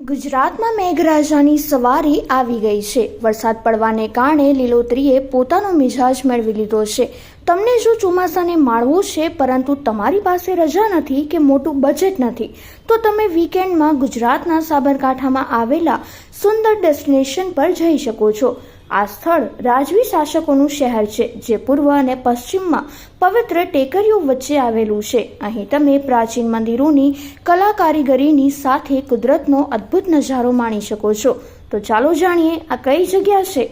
ગુજરાતમાં મેઘરાજાની સવારી આવી ગઈ છે. વરસાદ પડવાને કારણે લીલોતરીએ પોતાનો મિજાજ મેળવી લીધો છે. તમને જો ચોમાસાને માણવું છે? પરંતુ તમારી પાસે રજા નથી કે મોટું બજેટ નથી. તો તમે વીકેન્ડમાં ગુજરાતના સાબરકાંઠામાં આવેલા સુંદર ડેસ્ટિનેશન પર જઈ શકો છો. આ સ્થળ રાજવી શાસકોનું શહેર છે, જે પૂર્વ અને પશ્ચિમમાં પવિત્ર ટેકરીઓ વચ્ચે આવેલું છે. અહીં તમે પ્રાચીન મંદિરોની કલા કારીગરીની સાથે કુદરતનો અદ્ભુત નજારો માણી શકો છો. તો ચાલો જાણીએ આ કઈ જગ્યા છે.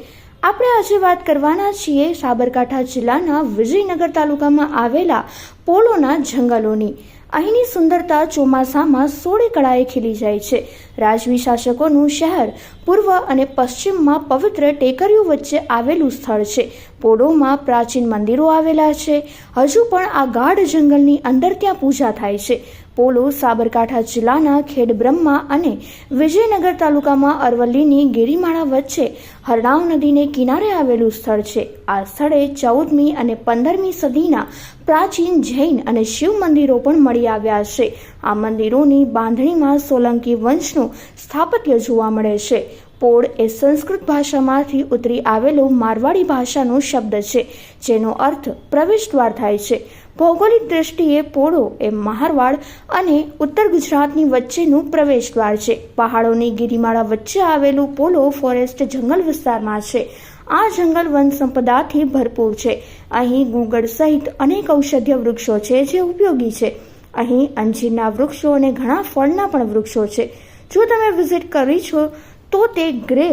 આપણે આજે વાત કરવાના છીએ સાબરકાંઠા જિલ્લાના વિજયનગર તાલુકામાં આવેલા પોલોના જંગલોની. અહીંની સુંદરતા ચોમાસામાં સોળે કળાએ ખીલી જાય છે. રાજવી શાસકોનું શહેર પૂર્વ અને પશ્ચિમમાં પવિત્ર ટેકરીઓ વચ્ચે આવેલું સ્થળ છે. પોડોમાં પ્રાચીન મંદિરો આવેલા છે. હજુ પણ આ ગાઢ જંગલની અંદર ત્યાં પૂજા થાય છે. પોલો સાબરકાંઠા જિલ્લાના ખેડબ્રહ્મા અને વિજયનગર તાલુકામાં અરવલ્લીની ગિરિમાળા વચ્ચે હરણાવ નદીને કિનારે આવેલું સ્થળ છે. આ સ્થળે ચૌદમી અને પંદરમી સદીના પ્રાચીન જૈન અને શિવ મંદિરો પણ મળી આવ્યા છે. આ મંદિરોની બાંધણીમાં સોલંકી વંશનું સ્થાપત્ય જોવા મળે છે. પોળ એ સંસ્કૃત ભાષામાંથી ઉતરી આવેલો મારવાડી ભાષાનો શબ્દ છે, જેનો અર્થ પ્રવેશદ્વાર થાય છે. ભૌગોલિક દ્રષ્ટિએ પોળો એ મારવાડ અને ઉત્તર ગુજરાતની વચ્ચેનું પ્રવેશદ્વાર છે. પહાડોની ગિરિમાળા વચ્ચે આવેલું પોલો ફોરેસ્ટ જંગલ વિસ્તારમાં છે. આ જંગલ વન સંપદાથી ભરપૂર છે. અહીં ગુગળ સહિત અનેક ઔષધીય વૃક્ષો છે જે ઉપયોગી છે. અહીં અંજીરના વૃક્ષો અને ઘણા ફળના પણ વૃક્ષો છે. જો તમે વિઝિટ કરી છો તો તે ગ્રે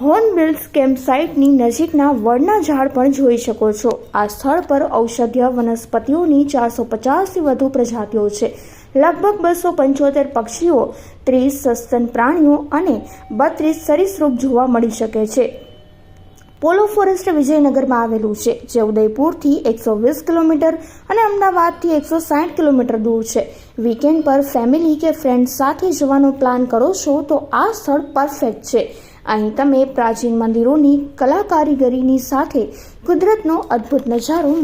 હોર્નબિલ્સ કેમ્પસાઇટની નજીકના વડના ઝાડ પણ જોઈ શકો છો. આ સ્થળ પર ઔષધીય વનસ્પતિઓની ચારસો પચાસથી વધુ પ્રજાતિઓ છે. લગભગ બસો પંચોતેર પક્ષીઓ, ત્રીસ સસ્તન પ્રાણીઓ અને બત્રીસ સરીસૃપ જોવા મળી શકે છે. પોલો ફોરેસ્ટ વિજયનગરમાં આવેલું છે, જે ઉદયપુરથી એકસો વીસ કિલોમીટર અને અમદાવાદથી એકસો સાઠ કિલોમીટર દૂર છે. વીકેન્ડ પર ફેમિલી કે ફ્રેન્ડ સાથે જવાનો પ્લાન કરો છો તો આ સ્થળ પરફેક્ટ છે. અહીં તમે પ્રાચીન મંદિરોની કલા કારીગરીની સાથે કુદરતનો અદ્ભુત નજારો માણી